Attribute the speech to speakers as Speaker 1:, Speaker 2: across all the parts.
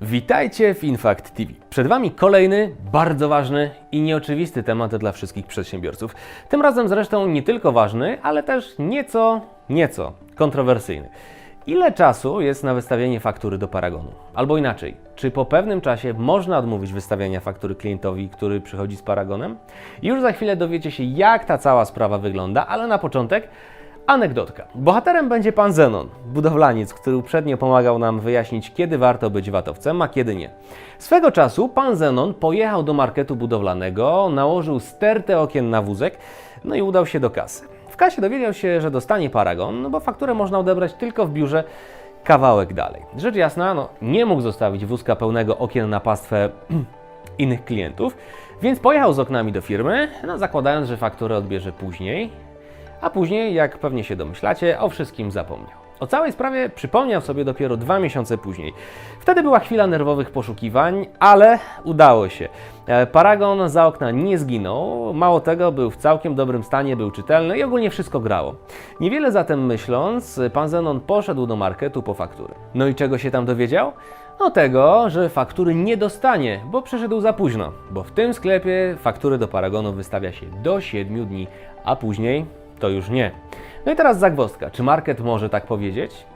Speaker 1: Witajcie w Infact TV. Przed Wami kolejny, bardzo ważny i nieoczywisty temat dla wszystkich przedsiębiorców. Tym razem zresztą nie tylko ważny, ale też nieco, nieco kontrowersyjny. Ile czasu jest na wystawienie faktury do Paragonu? Albo inaczej, czy po pewnym czasie można odmówić wystawiania faktury klientowi, który przychodzi z Paragonem? Już za chwilę dowiecie się, jak ta cała sprawa wygląda, ale na początek Anegdotka. Bohaterem będzie pan Zenon, budowlaniec, który uprzednio pomagał nam wyjaśnić, kiedy warto być watowcem, a kiedy nie. Swego czasu pan Zenon pojechał do marketu budowlanego, nałożył stertę okien na wózek, no i udał się do kasy. Kasie dowiedział się, że dostanie paragon, no bo fakturę można odebrać tylko w biurze kawałek dalej. Rzecz jasna, no, nie mógł zostawić wózka pełnego okien na pastwę innych klientów, więc pojechał z oknami do firmy, no, zakładając, że fakturę odbierze później, a później, jak pewnie się domyślacie, o wszystkim zapomniał. O całej sprawie przypomniał sobie dopiero dwa miesiące później. Wtedy była chwila nerwowych poszukiwań, ale udało się. E, Paragon za okna nie zginął, mało tego, był w całkiem dobrym stanie, był czytelny i ogólnie wszystko grało. Niewiele zatem myśląc, pan Zenon poszedł do marketu po fakturę. No i czego się tam dowiedział? No tego, że faktury nie dostanie, bo przyszedł za późno, bo w tym sklepie faktury do Paragonu wystawia się do 7 dni, a później to już nie. No i teraz zagwozdka. Czy market może tak powiedzieć?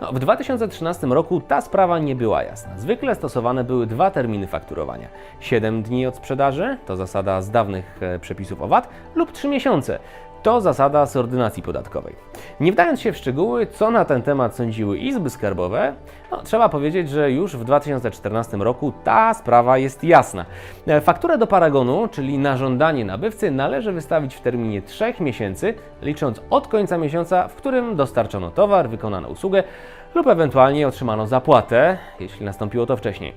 Speaker 1: No, w 2013 roku ta sprawa nie była jasna. Zwykle stosowane były dwa terminy fakturowania. 7 dni od sprzedaży, to zasada z dawnych e, przepisów o VAT, lub 3 miesiące, to zasada z ordynacji podatkowej. Nie wdając się w szczegóły, co na ten temat sądziły izby skarbowe, no, trzeba powiedzieć, że już w 2014 roku ta sprawa jest jasna. E, Fakturę do paragonu, czyli na żądanie nabywcy, należy wystawić w terminie 3 miesięcy, licząc od końca miesiąca, w którym dostarczono towar, wykonano usługę lub ewentualnie otrzymano zapłatę, jeśli nastąpiło to wcześniej.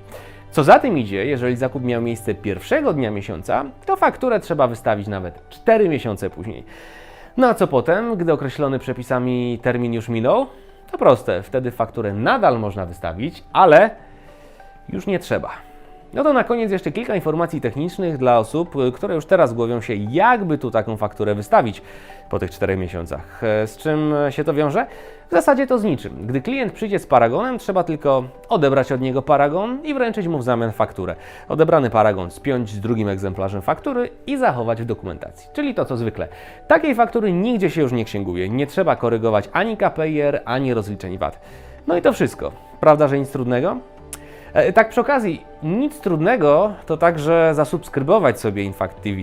Speaker 1: Co za tym idzie, jeżeli zakup miał miejsce pierwszego dnia miesiąca, to fakturę trzeba wystawić nawet 4 miesiące później. No a co potem, gdy określony przepisami termin już minął? To proste, wtedy fakturę nadal można wystawić, ale już nie trzeba. No to na koniec jeszcze kilka informacji technicznych dla osób, y, które już teraz głowią się, jakby tu taką fakturę wystawić po tych czterech miesiącach. E, Z czym się to wiąże? W zasadzie to z niczym. Gdy klient przyjdzie z paragonem, trzeba tylko odebrać od niego paragon i wręczyć mu w zamian fakturę. Odebrany paragon spiąć z drugim egzemplarzem faktury i zachować w dokumentacji. Czyli to co zwykle. Takiej faktury nigdzie się już nie księguje. Nie trzeba korygować ani KPIR, ani rozliczeń VAT. No i to wszystko. Prawda, że nic trudnego? E, Tak przy okazji, nic trudnego to także zasubskrybować sobie Infact TV,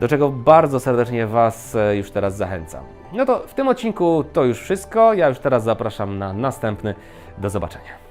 Speaker 1: do czego bardzo serdecznie Was e, już teraz zachęcam. No to w tym odcinku to już wszystko. Ja już teraz zapraszam na następny. Do zobaczenia.